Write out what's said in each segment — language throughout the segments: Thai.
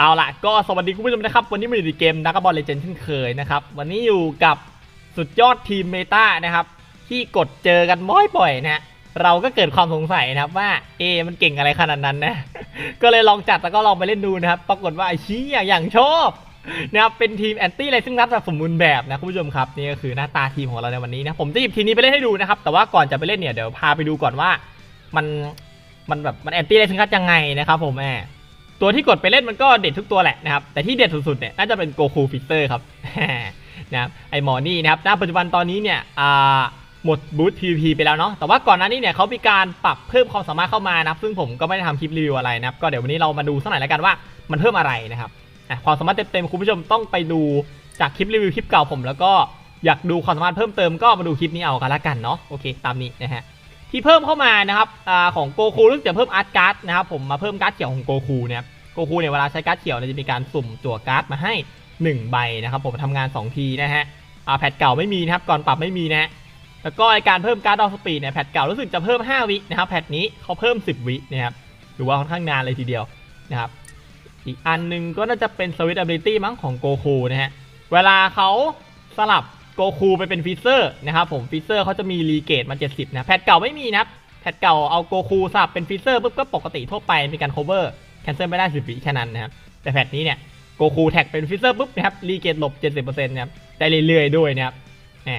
เอาล่ะก็สวัสดีคุณผู้ชมนะครับ วันนี้มาอยู่ในเกมดักบอลเลเจนด์เช่นเคยนะครับ วันนี้อยู่กับสุดยอดทีมเมตานะครับ ที่กดเจอกันบ่อยๆนะฮะเราก็เกิดความสงสัยนะครับว่าเอมันเก่งอะไรขนาดนั้นนะ ก็เลยลองจัดแล้วก็ลองไปเล่นดูนะครับ ปรากฏว่าไอ้ชี้อย่างชอบนะครับเป็นทีมแอนตี้อะไรซึ่งนัดแบบสมบูรณ์แบบนะคุณผู้ชมครับนี่ก็คือหน้าตาทีมของเราในวันนี้นะผมจะหยิบทีมนี้ไปเล่นให้ดูนะครับ แต่ว่าก่อนจะไปเล่นเนี่ยเดี๋ยวพาไปดูก่อนว่ามันมันแบบมันแอนตี้อะไรซึ่งนัดยังไงนะครับผมแม่ ตัวที่กดไปเล่นมันก็เด็ดทุกตัวแหละนะครับ แต่ที่เด็ดสุดๆเนี่ยน่าจะเป็นโกคูฟิเตอร์ครับนะครับไอหมอนี่นะครับณปัจจุบันตอนนี้เนี่ยอ่าหมดบูท PVP ไปแล้วเนาะแต่ว่าก่อนหน้านี้เนี่ยเขามีการปรับเพิ่มความสามารถเข้ามานะซึ่งผมก็ไม่ได้ทำคลิปรีวิวอะไรนะครับก็เดี๋ยววันนี้เรามาดูสักหน่อยแล้วกันว่ามันเพิ่มอะไรนะครับความสามารถเต็มๆคุณผู้ชมต้องไปดูจากคลิปรีวิวคลิปเก่าผม แล้วก็อยากดูความสามารถเพิ่มเติมก็มาดูคลิปนี้เอากันละกันเนาะโอเคตามนี้นะฮะ ที่เพิ่มเข้ามานะครับอของโกคูรู้สึกจะเพิ่มอาร์ตการ์ดนะครับผมมาเพิ่มการ์ดเขียวของโกคูนะครับโกคูเนี่ยเวลาใช้การ์ดเขียวเนี่ยจะมีการสุ่มจั่วการ์ดมาให้ 1 ใบนะครับผมทำงาน 2 ทีนะฮะแพทเก่าไม่มีนะครับก่อนปรับไม่มีนะฮะแล้วก็ไอการเพิ่มการ์ดดอสปีดเนี่ยแพทเก่ารู้สึกจะเพิ่ม 5 วินะครับแพทนี้เขาเพิ่ม 10 วินะครับหรือว่าค่อนข้างนานเลยทีเดียวนะครับอีกอันหนึงก็น่าจะเป็นสวิตช์ ability มั้งของโกคูนะฮะเวลาเขาสลับ กคูไปเป็นฟิเซอร์นะครับผมฟิเซอร์เขาจะมีรีเกตมา 70 นะแพทเก่าไม่มีนะครับแพทเก่าเอาโกคูสับเป็นฟิเซอร์ปุ๊บก็ปกติทั่วไปมีการ cover แคนเซิลไม่ได้สิบวิแค่นั้นนะครับแต่แพทนี้เนี่ยโกคูแท็กเป็นฟิเซอร์ปุ๊บนะครับรีเกตหลบ 70%นะครับได้เรื่อยๆด้วยนะครับแหม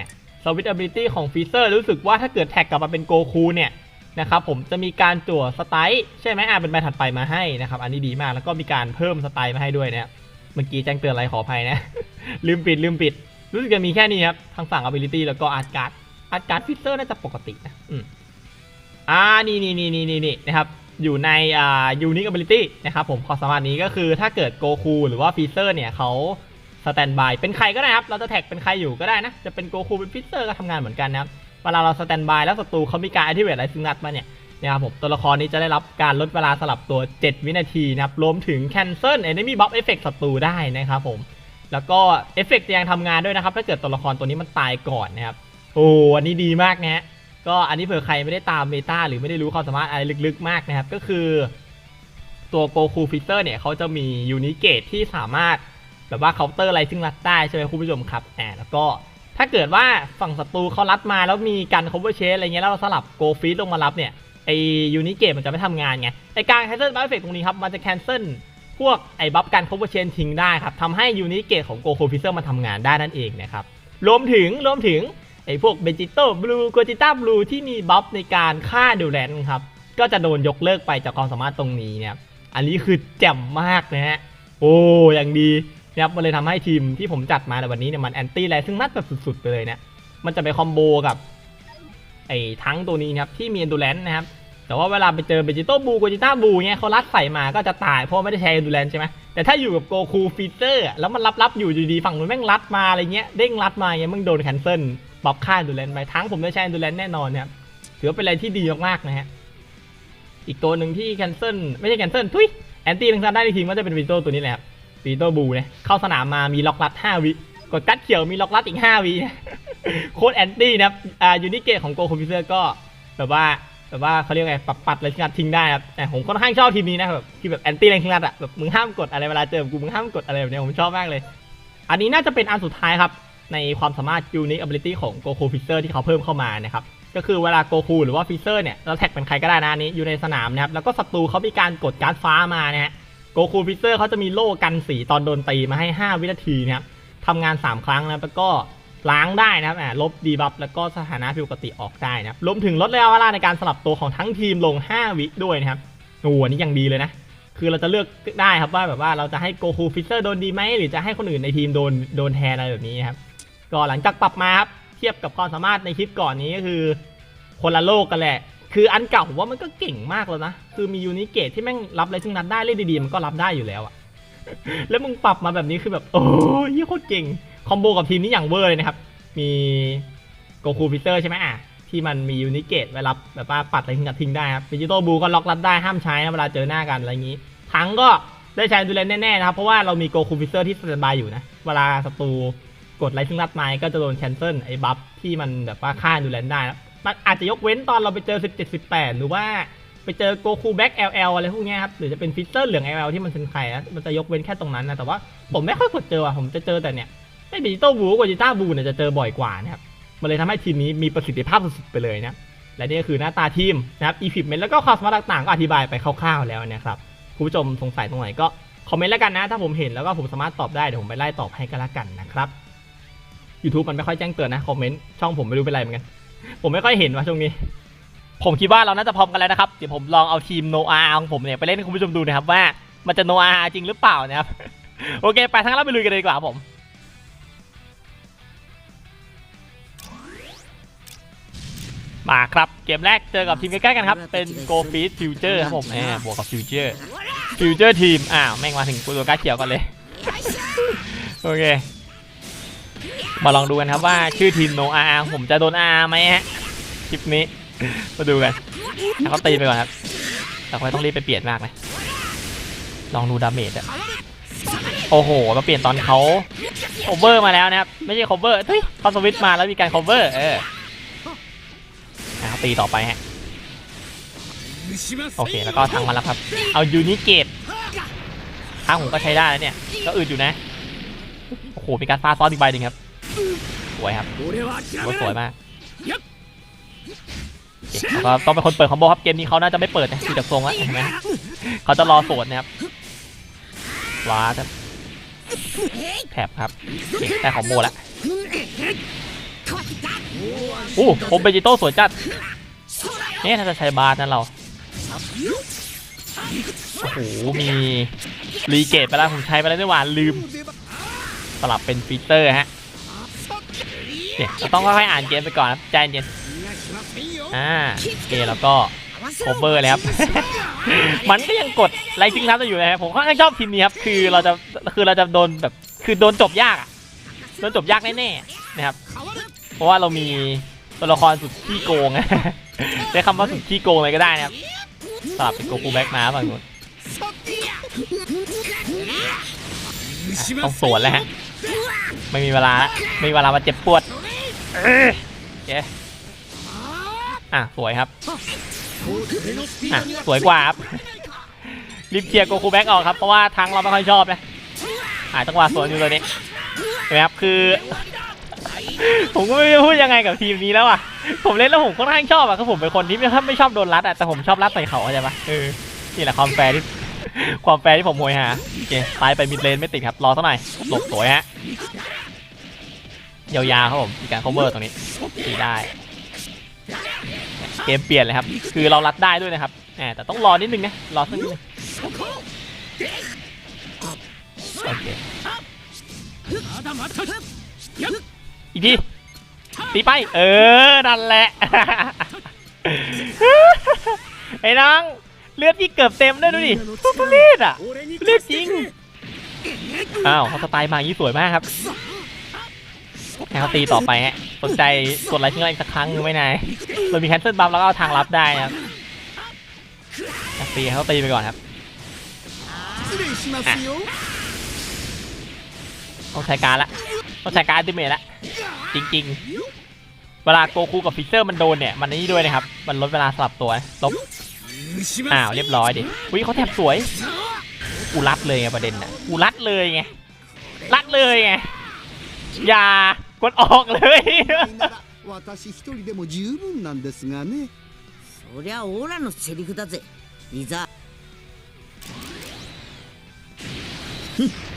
สวิตช์ ability ของฟิเซอร์รู้สึกว่าถ้าเกิดแท็กกลับมาเป็นโกคูเนี่ยนะครับผมจะมีการจั่วสไตล์ใช่ไหมอ่าเป็นใบถัดไปมาให้นะครับอันนี้ดีมากแล้วก็มีการเพิ่มสไตล์มาให้ด้วยนะครับเมื่อกี้แจ้งเตือนอะไรขออภัยนะ ลืมปิดลืมปิด รู้สึกจะมีแค่นี้ครับ ทางฝั่ง ability แล้วก็อาร์ตการ์ดอาร์ตการ์ดฟิเซอร์น่าจะปกตินะอืมอ่านี่นี่นี่นี่นี่นะครับ อยู่ในอ่า unique ability นะครับผมความสามารถนี้ก็คือถ้าเกิดโกคูหรือว่าฟีเซอร์เนี่ยเขาสแตนบายเป็นใครก็ได้ครับ เราจะแท็กเป็นใครอยู่ก็ได้นะ จะเป็นโกคูเป็นฟีเซอร์ก็ทำงานเหมือนกันนะครับ เวลาเราสแตนบายแล้วศัตรูเขามีการ activate อะไรซึ่งนัดมาเนี่ยนะครับผมตัวละครนี้จะได้รับการลดเวลาสลับตัว 7 วินาทีนะครับรวมถึง cancel enemy buff effect ศัตรูได้นะครับผม แล้วก็เอฟเฟกต์ยังทำงานด้วยนะครับ ถ้าเกิดตัวละครตัวนี้มันตายก่อนนะครับ โอ้อันนี้ดีมากนะฮะ ก็อันนี้เผื่อใครไม่ได้ตามเมตาหรือไม่ได้รู้ความสามารถอะไรลึกๆมากนะครับ ก็คือตัวโกคูฟิเซอร์เนี่ยเขาจะมียูนิเกตที่สามารถแบบว่าเคาน์เตอร์อะไรซึ่งรัดได้ใช่ไหมคุณผู้ชมครับแอบแล้วก็ถ้าเกิดว่าฝั่งศัตรูเขารัดมาแล้วมีการ cover chase อะไรเงี้ยแล้วเราสลับโกฟีดลงมารับเนี่ยไอยูนิเกตมันจะไม่ทำงานไงไอการ cancel buff effect ตรงนี้ครับมันจะ cancel พวกไอ้บัฟการ cover chain ทิ้งได้ครับทำให้ยูนิเกตของโกโคูฟิเซอร์มันทำงานได้นั่นเองนะครับรวมถึงรวมถึงไอ้พวกเบจิโต้บลูโกจิต้าบลูที่มีบัฟในการฆ่าดูแลนครับก็จะโดนยกเลิกไปจากความสามารถตรงนี้เนี่ยอันนี้คือแจ่มมากนะฮะโอ้อย่างดีนะครับมันเลยทำให้ทีมที่ผมจัดมาในวันนี้เนี่ยมันแอนตี้แลซึ่งนัดแบบสุดๆไปเลยเนี่ยมันจะไปคอมโบกับไอ้ทั้งตัวนี้นะครับที่มี e อนดูแลนนะครับ แต่ว่าเวลาไปเจอเบจิโต้บูโกจิต้าบูเนี่ยเขารัดใส่มาก็จะตายเพราะไม่ได้ใช้ดูแลนใช่ไหมแต่ถ้าอยู่กับโกคูฟีเตอร์แล้วมันรับๆอยู่ดีๆฝั่งนู้นแม่งรัดมาอะไรเงี้ยเด้งรัดมาเงี้ยมึงโดนแคนเซิลปรับค่าดูแลนไปทั้งผมได้ใช้ดูแลนแน่นอนนะครับถือว่าเป็นอะไรที่ดีมากๆนะฮะอีกตัวหนึ่งที่แคนเซิลไม่ใช่แคนเซิลทุยแอนตี้ทั้งนั้นได้ในทีมก็จะเป็นวีโต้ตัวนี้แหละครับวีโต้บูเนี่ยเข้าสนามมามีล็อกลัด5วิกดกัดเขียวมีล็อกลัดอีก5วิโคตรแอนตี้นะครับอ่ายูนิเกตของโกคอมพิวเตอร์ก็แบบว่า แบบว่าเขาเรียกไงปรับปัดอะไรทิ้งนัดทิ้งได้ครับแต่ผมค่อนข้างชอบทีมนี้นะแบบที่แบบแอนตี้อะไรทิ้งนัดอะแบบมึงห้ามกดอะไรเวลาเจอกูมึงห้ามกดอะไรแบบเนี้ยผมชอบมากเลย อันนี้น่าจะเป็นอันสุดท้ายครับในความสามารถ Unique Ability ของ Goku Freezer ที่เขาเพิ่มเข้ามานะครับก็คือเวลา Goku หรือว่า Freezer เนี่ยเราแท็กเป็นใครก็ได้นะอันนี้อยู่ในสนามนะครับแล้วก็ศัตรูเขามีการกดการ์ดฟ้ามานะฮะ Goku Freezer เขาจะมีโล่กันสีตอนโดนตีมาให้ 5 วินาทีนะครับทำงาน 3 ครั้งนะแล้วก็ ล้างได้นะครับอ่าลบดีบัฟแล้วก็สถานะผิดปกติออกได้นะครับรวมถึงลดระยะเวลาในการสลับตัวของทั้งทีมลง 5 วิด้วยนะครับโอ้โหนี้ยังดีเลยนะ คือเราจะเลือกได้ครับว่าแบบว่าเราจะให้โกคูฟิเซอร์โดนดีไหมหรือจะให้คนอื่นในทีมโดนโดนแทนอะไรแบบนี้ครับก็หลังจากปรับมาครับเทียบกับความสามารถในคลิปก่อนนี้ก็คือคนละโลกกันแหละ คืออันเก่าผมว่ามันก็เก่งมากแล้วนะ คือมียูนิเกตที่แม่งรับอะไรซึ่งนัดได้เล่นดีๆมันก็รับได้อยู่แล้วอะแล้วมึงปรับมาแบบนี้คือแบบโอ้ยยี่โคตรเก่ง คอมโบกับทีมนี้อย่างเวอร์เลยนะครับ มีโกคูฟิเซอร์ใช่ไหมอะที่มันมียูนิเกตไว้รับแบบว่าปัดอะไรทิ้งกับทิ้งได้ครับดิจิตอลบูก็ล็อกรัดได้ห้ามใช้นะเวลาเจอหน้ากันอะไรอย่างนี้ ทั้งก็ได้ใช้ดูแลแน่ๆนะครับ เพราะว่าเรามีโกคูฟิเซอร์ที่สแตนบายอยู่นะ เวลาศัตรูกดไลซิงรัดไม้ก็จะโดนแคนเซิลไอ้บัฟที่มันแบบว่าฆ่าดูแลได้นะมันอาจจะยกเว้นตอนเราไปเจอ 17 18 หรือว่าไปเจอโกคูแบ็ก LL อลอะไรพวกเนี้ยครับหรือจะเป็นฟิสเตอร์เหลือง LL ที่มันเป็นไข่นะมันจะยกเว้นแค่ตรงนั้นนะแต่ว่าผมไม่ค่อยกดเจออะผมจะเจอแต่เนี่ย ไอ้ดิจิตอลบูกับดิจิต้าบูเนี่ยจะเจอบ่อยกว่านะครับมันเลยทำให้ทีมนี้มีประสิทธิภาพสุดๆไปเลยนะและนี่ก็คือหน้าตาทีมนะครับ e q u i p m e n t แล้วก็ความสามารถต่างๆ ก็อธิบายไปคร่าวๆแล้วนะครับคุณผู้ชมสงสัยตรงไหนก็คอมเมนต์แล้วกันนะ ถ้าผมเห็นแล้วก็ผมสามารถตอบได้เดี๋ยวผมไปไล่ตอบให้กันละกันนะครับ YouTube มันไม่ค่อยแจ้งเตือนนะคอมเมนต์ช่องผมไม่รู้เป็นไรเหมือนกัน ผมไม่ค่อยเห็นว่าช่วงนี้ ผมคิดว่าเราน่าจะพร้อมกันแล้วนะครับ เดี๋ยวผมลองเอาทีมโนอาของผมเนี่ยไปเล่นให้คุณผู้ชมดูนะครับว่ามันจะโนอาจริงหรือเปล่านะครับ โอเค ไปทั้งเราไปลุยกันเลยดีกว่าผม มาครับ เกมแรกเจอกับทีมใกล้ๆกันครับ เป็น Go f e e d Future ครับผมแหมบวกกับ Future Future Team อ้าวแม่งมาถึงตัวก้าเขียวกันเลย โอเค มาลองดูกันครับว่าชื่อทีมโนอาผมจะโดนอาไหมฮะ คลิปนี้ มาดูกันแล้วเขาตีไปก่อนครับ แต่ไม่ต้องรีบไปเปลี่ยนมากนะ ลองดูดาเมจอะโอ้โห มาเปลี่ยนตอนเขา cover มาแล้วนะครับ ไม่ใช่ cover เฮ้ยเขาสวิตช์มาแล้วมีการ cover เอออะเขา ตีต่อไปฮะโอเคแล้วก็ทางมาแล้วครับ เอายูนิเกตทางผมก็ใช้ได้แล้วเนี่ย ก็อึดอยู่นะ โอ้โห มีการฟาดซ้อนอีกใบหนึ่งครับ สวยครับถือว่าสวยมากโอเคแล้วก็ต้องเป็นคนเปิดคอมโบครับเกมนี้เขาน่าจะไม่เปิดนะดูจากทรงแล้วเห็นไหมเขาจะรอสวนนะครับว้าครับแถบครับโอเคได้คอมโบแล้ว อู้ผมเบจิโต้สวยจัดเนี่ยถ้าจะใช้บาร์นั่นเรา โอ้โห มีรีเกตไปแล้ว ผมใช้ไปแล้วด้วยว่าลืม สลับเป็นฟีเตอร์ฮะเนี่ยเราต้องค่อยๆอ่านเกมไปก่อนครับใจเย็นอ่าโอเคแล้วก็โคเวอร์เลยครับ มันก็ยังกดไลท์ซิงทับอยู่นะครับผมค่อนข้างชอบทีมนี้ครับ คือเราจะคือเราจะโดนแบบคือโดนจบยากอะโดนจบยากแน่ๆนะครับ เพราะว่าเรามี ตัวละครสุดขี้โกงใช้คำว่าสุดขี้โกงเลยก็ได้นะครับสลับเป็นโกคูแบ็กมาฝั่งนู้นอะต้องสวนแล้วฮะไม่มีเวลาละไม่มีเวลามาเจ็บปวดเอ้ยโอเคอะสวยครับอะสวยกว่าครับรีบเคลียร์โกคูแบ็กออกครับเพราะว่าทางเราไม่ค่อยชอบนะหายจังหวะสวนอยู่ตัวนี้เห็นไหมครับคือ ผมก็ไม่รู้พูดยังไงกับทีมนี้แล้วอะ ผมเล่นแล้วผมค่อนข้างชอบอะคือผมเป็นคนที่ไม่ไม่ชอบโดนรัดอะแต่ผมชอบรัดใส่เขาเข้าใจปะเออนี่แหละความแฟร์ที่ความแฟร์ที่ผมโหยหาโอเคตายไปมิดเลนไม่ติดครับรอสักหน่อยหลบสวยฮะยาวๆครับผมมีการ cover ตรงนี้ตีได้ เกมเปลี่ยนเลยครับ คือเรารัดได้ด้วยนะครับแหมแต่ต้องรอนิดนึงนะรอสักนิดนึงโอเค อีกทีตีไป เออ นั่นแหละ ไอ้น้อง เลือดพี่เกือบเต็มด้วยดูดิทุเรศอะเลือดจริง อ้าวเขาสไตล์มาอย่างนี้สวยมากครับให้เขาตีต่อไปฮะสนใจกดไลค์ทิ้งไลค์สักครั้งหรือไม่นายเรามีแคนเซิลบัฟแล้วก็เอาทางลับได้นะครับอะตีให้เขาตีไปก่อนครับ ต้องใช้การละ ต้องใช้การอัลติเมทละ จริงๆ เวลาโกคูกับฟิกเซอร์มันโดนเนี่ย มันนี่ด้วยนะครับ มันลดเวลาสลับตัวนะลบ อ้าว เรียบร้อยดิอุ้ยเขาแทบสวย กูรัดเลยไงประเด็นน่ะ กูรัดเลยไง รัดเลยไง อย่ากดออกเลย なら私一人でも十分なんですがねそりゃオラのセリフだぜいざ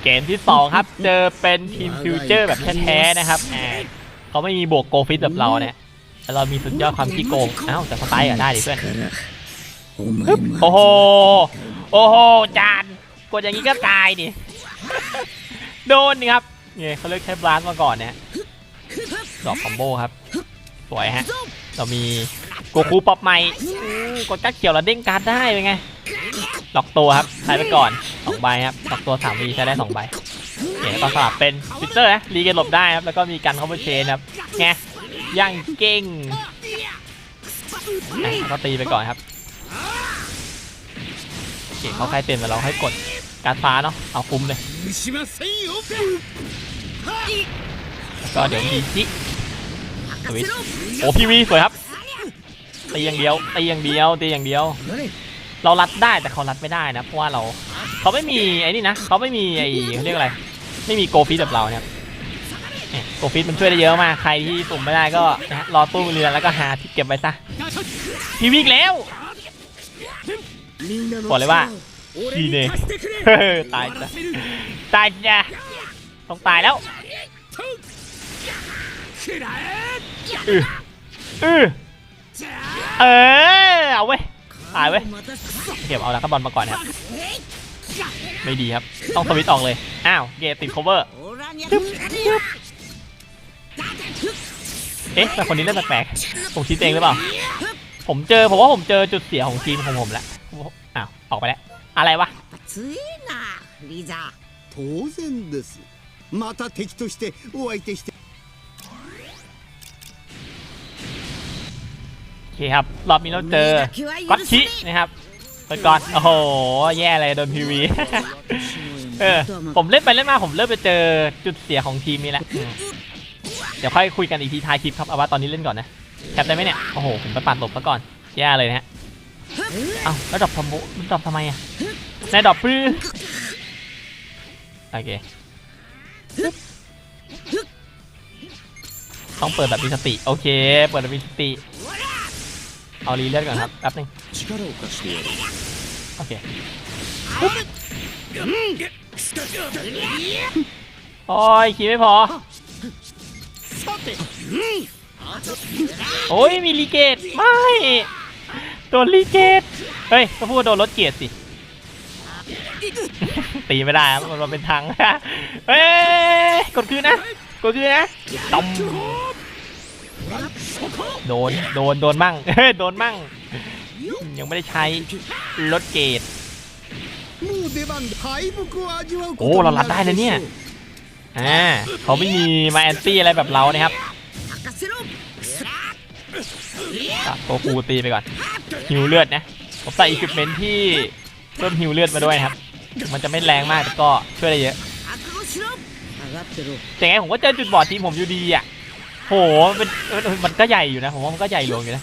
เกมที่ 2 ครับ เจอเป็นทีมฟิวเจอร์แบบแท้ๆนะครับเขาไม่มีบวกโกฟิตแบบเราเนี่ยแต่เรามีสุดยอดความขี้โกงอ้าวต่สไตล์ก็ได้ดิเพื่อนโอ้โหโอ้โหจานกดอย่างนี้ก็ตายดิโดนนี่ครับเนี่ยเขาเลือกแคปบลาสมาก่อนเนี่ยดอกคอมโบครับ สวยฮะ เรามีโกคูป๊อปใหม่กดกั๊กเขียวแล้วเด้งการได้เป็นไง ล็อกตัวครับใช้ไปก่อนสองใบครับล็อกตัวสามวีใช้ได้สองใบเคแล้วก็สลับเป็นฟิเตอร์นะรีเกนหลบได้ครับแล้วก็มีการเข้าไปเชนครับไงย่างเก่งก็ตีไปก่อนครับโอเคเขาใครเต็มแต่เราให้กดการฟ้าเนาะเอาคุมเลยก็เดี๋ยวมีจิสวิตโอ้พีวีสวยครับตีอย่างเดียวตีอย่างเดียวตีอย่างเดียว เรารัดได้แต่เขารัดไม่ได้นะเพราะว่าเราเขาไม่มีไอ้นี่นะเขาไม่มีไอ้เขาเรียกอะไร ไม่มีโกฟิตแบบเราเนี่ยโกฟิตมันช่วยได้เยอะมากใครที่สุ่มไม่ได้ก็รอตู้เรือแล้วก็หาที่เก็บไว้ซะพีวิกแล้วบอกเลยว่าพีเนตายจ้ะตายจ้ะต้องตายแล้วเออเออเอาเว้ย ตายเว้ย またくそ เก็บเอาแล้วก็บอลมาก่อนนะครับไม่ดีครับ ต้องสวิตช์ออกเลย อ้าว เกมติด cover オラにゃやれよ เอ๊ะแต่คนนี้เล่นแปลกๆผมคิดเองหรือเปล่า ผมเจอผมว่าผมเจอจุดเสียของทีมของผมแล้วอ้าว ออกไปแล้ว อะไรวะ 強いなフリーザ当然ですまた敵としてお相手して อเคครับรอบนี้เราเจอก๊อตชินะครับเปิดก่อนโอ้โหแย่เลยโดนทีวีเออผมเล่นไปเล่นมาผมเริ่มไปเจอจุดเสียของทีมนี้แหละอืมเดี๋ยวค่อยคุยกันอีกทีท้ายคลิปครับเอาว่าตอนนี้เล่นก่อนนะแคปได้ไหมเนี่ยโอ้โหผมไปปัดหลบซะก่อนแย่เลยนะฮะเอ้าแล้วดรอปทำโบมันดรอปทำไมอะนายดรอปพื้โอเคต้องเปิดแบบมีสติโอเค เปิดแบบมีสติ เอารีเลือดก่อนครับแป๊บนึงโอเคโอ้ยขี่ไม่พอ โอ้ยมีลีเกตไม่โดนลีเกตเฮ้ยก็พูดโดนรถเกียร์สิ ตีไม่ได้มันเป็นทางเฮ้ยกดคืนนะ กดคืนนะตอ โดน โดน โดนมั่งโดนมั่ง ยังไม่ได้ใช้ลดเกตโอ้ เรารับได้นะเนี่ย อ่า เขาไม่มีมาแอนตี้อะไรแบบเรานะครับโกคูตีไปก่อนหิวเลือดนะ ผมใส่อีควิปเมนที่เพิ่มหิวเลือดมาด้วยครับ มันจะไม่แรงมากแต่ก็ช่วยได้เยอะแต่ไงผมก็เจอจุดบอดทีมผมอยู่ดีอะ โหมันมันก็ใหญ่อยู่นะ ผมว่ามันก็ใหญ่ลงอยู่นะ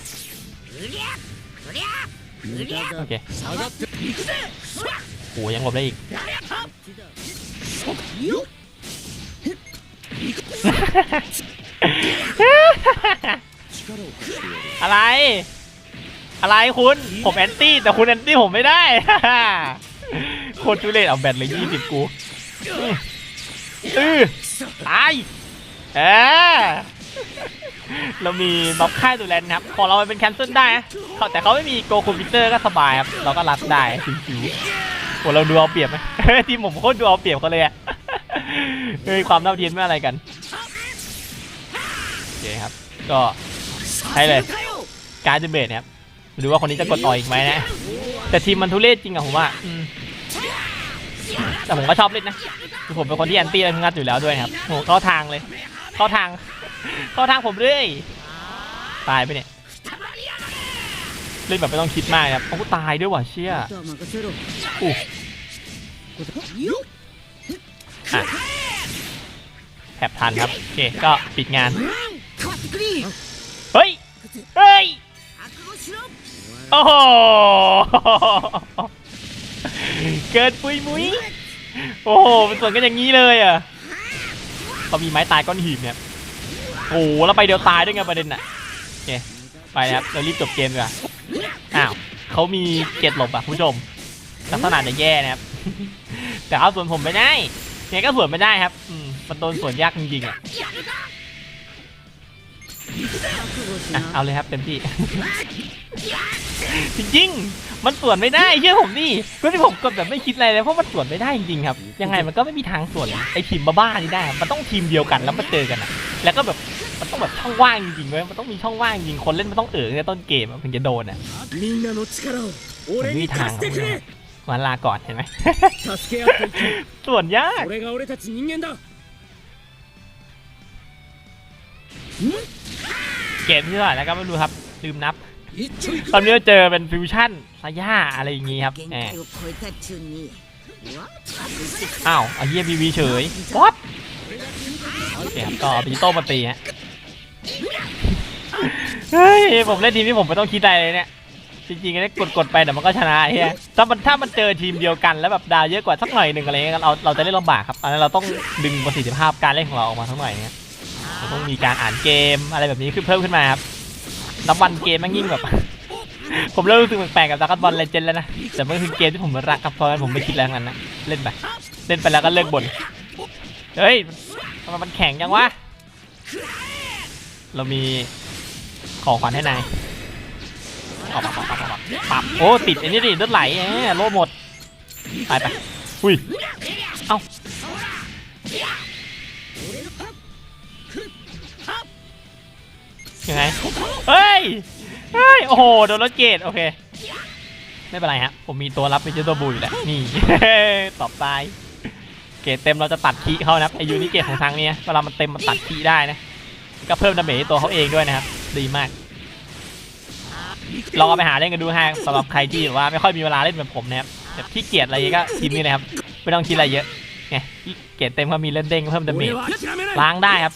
โอเคโหยังหลบได้อีก อะไร อะไรคุณ ผมแอนตี้ แต่คุณแอนตี้ผมไม่ได้ โคตรจุเลตเอาแบตเลยยี่สิบกู อือตายเออ เรามีบัฟค่ายดูแลนะครับ ของเราเป็นแคนเซิลได้นะเขาแต่เขาไม่มีโกคอมพิวเตอร์ก็สบายครับ เราก็รับได้ชิวๆโหเราดูเอาเปรียบไหมทีมผมโคตรดูเอาเปรียบเขาเลยอะเฮ้ยความเท่าเทียมไม่อะไรกันโอเคครับ ก็ใช่เลยการดเบตครับดูว่าคนนี้จะกดต่ออีกไหมนะ แต่ทีมมันทุเรศจริงอะผมว่าแต่ผมก็ชอบเล่นนะคือผมเป็นคนที่แอนตี้อะไรทั้งนั้นอยู่แล้วด้วยครับโหเข้าทางเลย เข้าทาง เข้าทางผมเลยตายไปเนี่ยเล่นแบบไม่ต้องคิดมากครับเขาตายด้วยว่ะเชี่ยอู้แผบทันครับโอเคก็ปิดงานเฮ้ยเฮ้ยโอ้โหเกิดปุยมุยโอ้โหเป็นสวนกันอย่างนี้เลยอะพอมีไม้ตายก้อนหีบเนี่ย โอ้แล้วไปเดียวตายด้วยไงประเด็นน่ะโอเคไปนะครับเรารีบจบเกมดีกว่าอ้าวเขามีเกตหลบอะผู้ชมลักษณะจะแย่นะครับ แต่เขาสวนผมไม่ได้เนี่ยก็สวนไม่ได้ครับอืมมันโดนสวนยากจริงๆอะเอาเลยครับเต็มที่จริง มันสวนไม่ได้เชื่อผมนี่ก็ที่ผมกดแบบไม่คิดอะไรเลยเพราะมันสวนไม่ได้จริงๆครับ ยังไงมันก็ไม่มีทางสวนไอทีมบ้าๆนี่ได้มันต้องทีมเดียวกันแล้วมาเจอกันอะแล้วก็แบบมันต้องแบบช่องว่างจริงๆเว้ยมันต้องมีช่องว่างจริงคนเล่นมันต้องเอ๋อในต้นเกมมันถึงจะโดนอะมันมีทางครับมาลาก่อนเห็นไหมสวนยากเกมที่เท่าไแล้วก็ไม่รู้ครับลืมนับ ตอนนี้เจอเป็นฟิวชั่นซาย่าอะไรอย่างงี้ครับแหมอ้าวไอ้เหี้ยบีบีเฉยป๊อปโอเคครับก็ปีโต้มาตีฮะเฮ้ยผมเล่นทีมที่ผมไม่ต้องคิดอะไรเลยเนี่ยจริงๆเนี่ยกดๆไปแต่มันก็ชนะเฮียถ้ามันถ้ามันเจอทีมเดียวกันแล้วแบบดาวเยอะกว่าสักหน่อยหนึ่งอะไรเงี้ยเราเราจะเล่นลำบากครับอันนั้นเราต้องดึงประสิทธิภาพการเล่นของเราออกมาสักหน่อยเนี่ยต้องมีการอ่านเกมอะไรแบบนี้ขึ้นเพิ่มขึ้นมาครับ นับวันเกมมันยิ่งแบบ ผมเริ่มรู้สึกแปลกๆกับดรากอนบอลเลเจนแล้วนะ แต่มันคือเกมที่ผมรักครับเพราะงั้นผมไม่คิดอะไรงนั้นนะ เล่นไป เล่นไปแล้วก็เลิกบ่น เฮ้ยทำไมมันแข็งจังวะ เรามีของขวัญให้นายออกมาปับปับปับโอ้ ติดไอ้นี่ดิเลือดไหลแหมโล่หมด ไปไปอุ้ย เอ้า ยังไง เฮ้ย เฮ้ย โอ้โห โดนรถเกตโอเค ไม่เป็นไรฮะ ผมมีตัวรับเป็นเจตัวบูอยู่แล้วนี่ ตอบตาย เกตเต็มเราจะตัดคีย์เขานะไอยูนี่เกตของทางนี้เวลามันเต็มมันตัดคีย์ได้นะ ก็เพิ่มดาเมจให้ตัวเขาเองด้วยนะครับ ดีมาก ลองเอาไปหาเล่นกันดูฮะสำหรับใครที่แบบว่าไม่ค่อยมีเวลาเล่นแบบผมนะครับแบบขี้เกียจอะไรก็ทีมนี้นะครับ ไม่ต้องคิดอะไรเยอะไงเกียจเต็มก็มีเล่นเด้งเพิ่มดาเมจล้างได้ครับ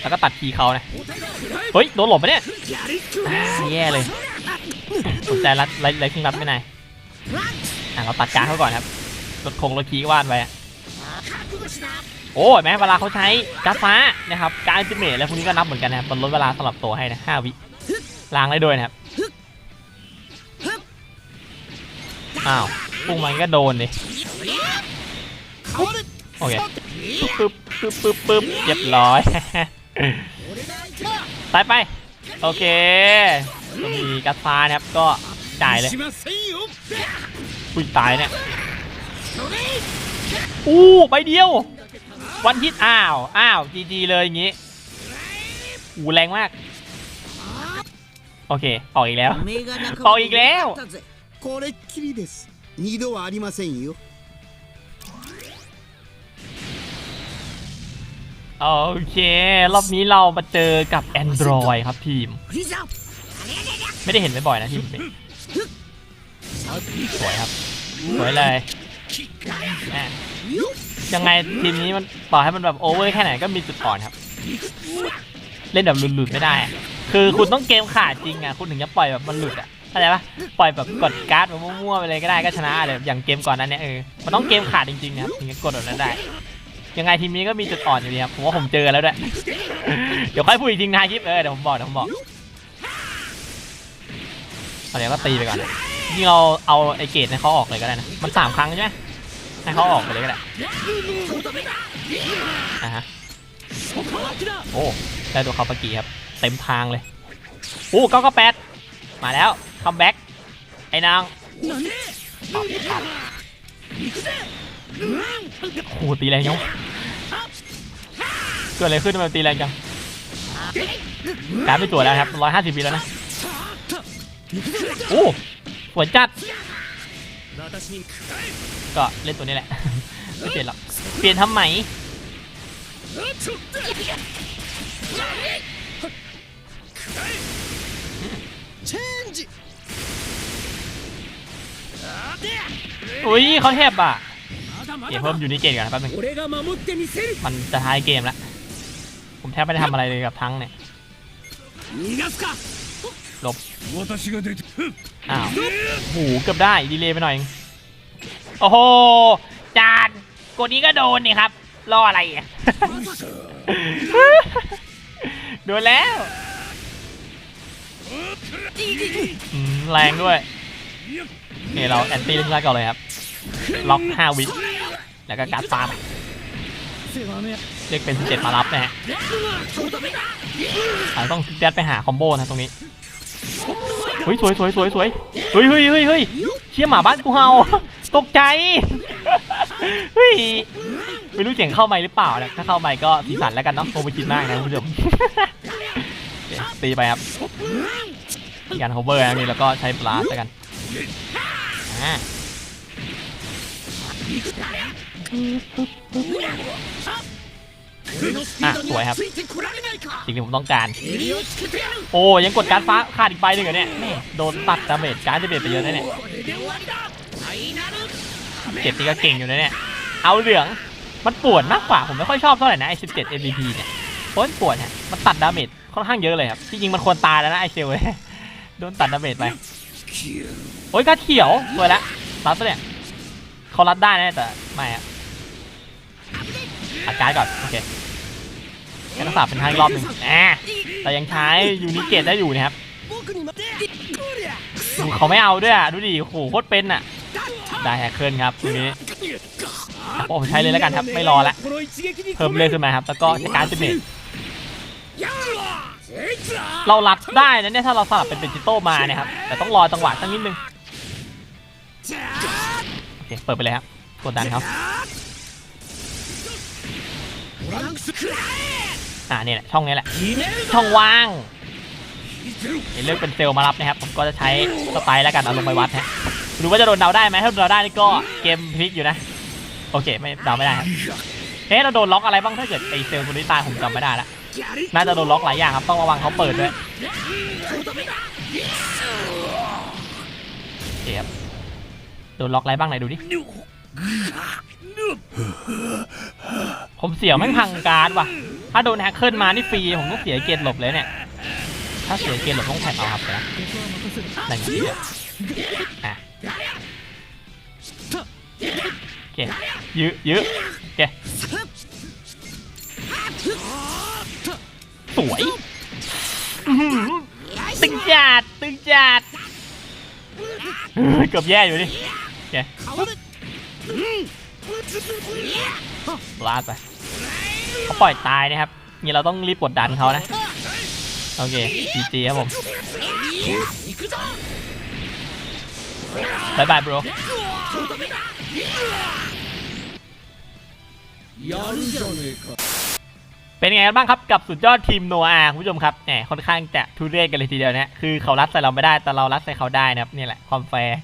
แล้วก็ตัดคีย์เขานะ เฮ้ย โดนหลบไปะเนี่ยอ่าแย่เลยสนใจรัดไรไรขึ้นรัดไม่นายอะเราตัดการดเขาก่อนครับลดคงลดคีย์ก็ว่านไปอะโอ้ยแม้เวลาเขาใช้การดฟ้านะครับการจิเมทอะไรพวกนี้ก็นับเหมือนกันนะครับมันลดเวลาสลับตัวให้นะห้าวิล้างได้ด้วยนะครับอ้าวพุ่งมันก็โดนดิโอเคปึ๊บ ปึ๊บปึ๊บปึ๊บเรียบร้อย ตายไป โอเคก็มีกัดฟ้านะครับก็จ่ายเลยอุ้ยตายเนี่ยอู้ใบเดียว วันฮิตอ้าวอ้าวจีจีเลยอย่างงี้อู้แรงมาก โอเค ออกอีกแล้ว おめえが仲あいいね間になったぜこれっきりです二度はありませんよ โอเค รอบนี้เรามาเจอกับ Android ครับทีม ไม่ได้เห็นบ่อยๆนะทีมสวยครับ สวยเลยยังไงทีมนี้มันต่อให้มันแบบโอเวอร์แค่ไหนก็มีจุดอ่อนครับ เล่นแบบหลุดๆไม่ได้ คือคุณต้องเกมขาดจริงอะคุณถึงจะปล่อยแบบมันหลุดอะเข้าใจปะปล่อยแบบกดการ์ดแบบมั่วๆไปเลยก็ได้ก็ชนะเลยอย่างเกมก่อนนั้นเนี่ยเออมันต้องเกมขาดจริงๆนะครับถึงจะกดแบบนั้นได้ ยังไงทีมนี้ก็มีจุดอ่อนอยู่ดีครับผมว่าผมเจอแล้วด้วยเดี๋ยวค่อยพูดอีกทีนะคลิปเออเดี๋ยวผมบอกเดี๋ยวผมบอกตอนนี้ก็ตีไปก่อนนี่เราเอาไอเกตให้เขาออกเลยก็ได้นะมันสามครั้งใช่ไหมให้เขาออกไปเลยก็ได้อะฮะโอ้ได้ตัวคาปากิครับเต็มทางเลยโอ้เก้าเก้าแปดมาแล้วคัมแบ็กไอ้นาง โอ้หตีแรงยังเกิดอะไรขึ้นทำไมตีแรงจังแการไปตัวแล้วครับร้อยห้าสิบปีแล้วนะ โอ้สวจัด ก็เล่นตัวนี้แหละ ไม่เปลี่ยนหรอก เปลี่ยนทำไมอุ้ยเขาแทบอะ เดี๋ยวเพิ่มยูนิเกตก่อนนะแป๊บนึงมันจะท้ายเกมแล้วผมแทบไม่ได้ทำอะไรเลยกับทั้งเนี่ยลบอ้าวหูเกือบได้ดีเลยไปหน่อยโอ้โหจานกดนี้ก็โดนนี่ครับรออะไรอะโดนแล้วแรงด้วยเนี่เราแอนตี้ลิซ่าก่อนเลยครับ ล็อก 5 วิ แล้วก็การ์ดฟาร์มเรียกเป็น17มารับนะฮะอาจจะต้องแดดไปหาคอมโบนะตรงนี้เฮ้ยสวยสวยสวยสวยเฮ้ยเฮ้ยเฮ้ยเฮ้ยเชี่ยหมาบ้านกูเห่าตกใจเฮ้ยไม่รู้เสียงเข้าไมค์หรือเปล่านะถ้าเข้าไมค์ก็สีสันแล้วกันเนาะโมไปคิดมากนะคุณผู้ชมโอเคตีไปครับมีการ cover นะนี่แล้วก็ใช้ปลาแล้วกันอ่า อะสวยครับสิ่งที่ผมต้องการ โอ้ยังกดการฟ้าขาดอีกไปหนึ่งเหรอเนี่ยแม่โดนตัดดาเมจการดาเมจไปเยอะแน่เนี่ยเจ็บนี่ก็เก่งอยู่นะเนี่ยเอาเหลืองมันปวดมากกว่าผมไม่ค่อยชอบเท่าไหร่นะไอ้17 MVP เนี่ยโคตนปวดฮะมันตัดดาเมจค่อนข้างเยอะเลยครับที่จริงมันควรตายแล้วนะไอเซลเโดนตัดดาเมจไปโอ้ยกระเขียวสวยละตัดซะเนี่ย เขารัดได้นะแต่ไม่อะอาการก่อนโอเคแค่รักษาเป็นทางรอบหนึ่งแต่ยังใช้ยูนิเกตได้อยู่นะครับดูเขาไม่เอาด้วยอะดูดิโหโคตรเป็นอะได้แฮกเกิลครับตรงนี้โผมใช้เลยแล้วกันครับไม่รอละเพิ่มเลยขึ้นมาครับแล้วก็จัดการจิมมี่เรารับได้นะเนี่ยถ้าเราสลับเป็นเป็นจิโต้มาเนี่ยครับแต่ต้องรอจังหวะสักนิดนึง เคเปิดไปเลยครับกดดันเขาอ่าเนี่ยแหละช่องนี้แหละ ช่องว่างเดี๋ลือกเป็นเซลมารับนะครับ ผมก็จะใช้สไตล์แล้วกันเอาลงไปวัดฮะดูว่าจะโดนเดาได้ไหมถ้าโดนเดาได้นี่ก็เกมพลิกอยู่นะ โอเคไม่เดาไม่ได้ครับเฮ้เราโดนล็อกอะไรบ้างถ้าเกิดไอเซลคนนี้ตายผมจำไม่ได้ละน่าจะโดนล็อกหลายอย่างครับต้องระวังเขาเปิดด้วยเจ็บ โดนล็อกอะไรบ้างไหนดูดิผมเสียวแม่งพังการ์ดว่ะ ถ้าโดนแฮกเกิลมานี่ฟรีผมต้องเสียเกณฑ์หลบเลยเนี่ย ถ้าเสียเกณฑ์หลบต้องแท็กเอาครับนะนั่นอย่างนี้เลยอะโอเคยื้อยื้อโอเคสวยตึงจัดตึงจัด เฮ้ยเกือบแย่อยู่ดิโอเคลาดไปเขาปล่อยตายนะครับนี่เราต้องรีบกดดันเขานะ โอเคจีจีครับผมบายบายบร やるじゃねえか เป็นไงกันบ้างครับกับสุดยอดทีมโนอาคุณผู้ชมครับแหมค่อนข้างจะทุเรศกันเลยทีเดียวนะคือเขารัดใส่เราไม่ได้แต่เรารัดใส่เขาได้นะครับนี่แหละความแฟร์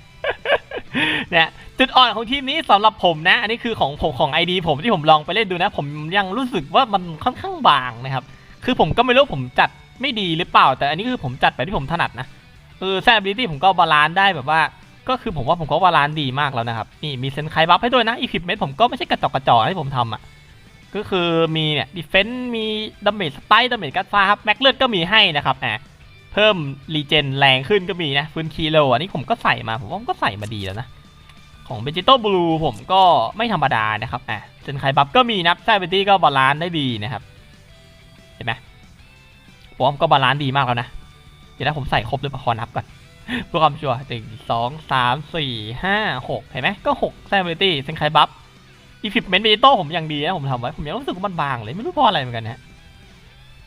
เนี่ยจุดอ่อนของทีมนี้สำหรับผมนะ อันนี้คือของผมของไอดีผมที่ผมลองไปเล่นดูนะ ผมยังรู้สึกว่ามันค่อนข้างบางนะครับ คือผมก็ไม่รู้ผมจัดไม่ดีหรือเปล่า แต่อันนี้คือผมจัดไปที่ผมถนัดนะเออแซมบิลิตี้ผมก็บาลานซ์ได้แบบว่า ก็คือผมว่าผมก็บาลานซ์ดีมากแล้วนะครับนี่มีเซนไคบัฟให้ด้วยนะอีพิปเมนผมก็ไม่ใช่กระจอกกระจอกให้ผมทำอะ ก็คือมีเนี่ยดิเฟนต์มีดาเมจสไปดาเมจกัดฟ้าครับแม็กเลือดก็มีให้นะครับอะเพิ่มรีเจนแรงขึ้นก็มีนะฟื้นคีโลอันนี้ผมก็ใส่มาผมว่ามันก็ใส่มาดีแล้วนะ ของเบจิโต้บลูผมก็ไม่ธรรมดานะครับอะเซนไคบัฟก็มีนะไซเบตี้ก็บาลานซ์ได้ดีนะครับเห็นไหมผมก็บาลานซ์ดีมากแล้วนะเดี๋ยวนะผมใส่ครบหรือเปล่าขอนับก่อนเพื่อความชัวร์หนึ่งสองสามสี่ห้าหกเห็นไหมก็หกไซเบตี้เซนไคบัฟ อีฟิปเมนต์เบจิโต้ผมยังดีนะผมทำไว้ผมยังรู้สึกว่ามันบางเลยไม่รู้เพราะอะไรเหมือนกันนะ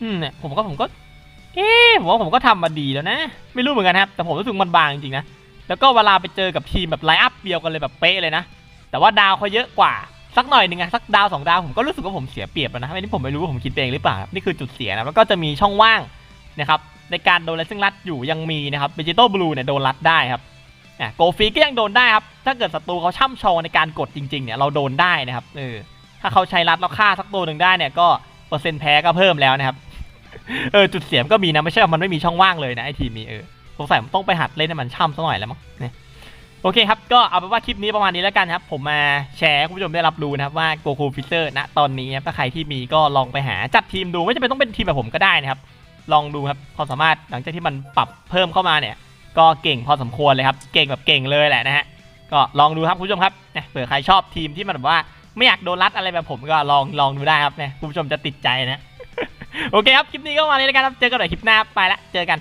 อืมเนี่ยผมก็ผมก็ เอ๊ผมว่าผมก็ทำมาดีแล้วนะ ไม่รู้เหมือนกันครับ แต่ผมรู้สึกมันบางจริงๆนะแล้วก็เวลาไปเจอกับทีมแบบไลน์อัพเดียวกันเลยแบบเป๊ะเลยนะแต่ว่าดาวเขาเยอะกว่าสักหน่อยหนึ่งอะสักดาวสองดาวผมก็รู้สึกว่าผมเสียเปรียบแล้วนะอันนี้ผมไม่รู้ว่าผมคิดไปเองหรือเปล่านี่คือจุดเสียนะแล้วก็จะมีช่องว่างนะครับในการโดนเลสซิ่งรัดอยู่ยังมีนะครับเบจิโต้บลูเนี่ยโดนรัดได้ครับ อะโกฟีก็ยังโดนได้ครับ ถ้าเกิดศัตรูเขาช่ำชองในการกดจริงๆเนี่ยเราโดนได้นะครับเออถ้าเขาใช้รัดแล้วฆ่าสักตัวหนึ่งได้เนี่ยก็เปอร์เซ็นต์แพ้ก็เพิ่มแล้วนะครับเออจุดเสียมก็มีนะไม่ใช่มันไม่มีช่องว่างเลยนะไอทีมนี้เออสงสัยผมต้องไปหัดเล่นให้มันช่ำซะหน่อยแล้วมั้งเนี่ยโอเคครับ ก็เอาเป็นว่าคลิปนี้ประมาณนี้แล้วกันครับ ผมมาแชร์ให้คุณผู้ชมได้รับรู้นะครับว่าโกคูฟิเซอร์ณตอนนี้ถ้าใครที่มีก็ลองไปหาจัดทีมดูไม่จำเป็นต้องเป็นทีมแบบผมก็ได้นะครับ ลองดูครับความสามารถหลังจากที่มันปรับเพิ่มเข้ามาเนี่ย ก็เก่งพอสมควรเลยครับ เก่งแบบเก่งเลยแหละนะฮะ ก็ลองดูครับคุณผู้ชมครับเนี่ยเผื่อใครชอบทีมที่มันแบบว่าไม่อยากโดนรัดอะไรแบบผมก็ลองลองดูได้ครับเนี่ยคุณผู้ชมจะติดใจนะ โอเคครับ คลิปนี้ก็มาณนี้แล้วกันครับ เจอกันใหม่คลิปหน้าไปละ เจอกัน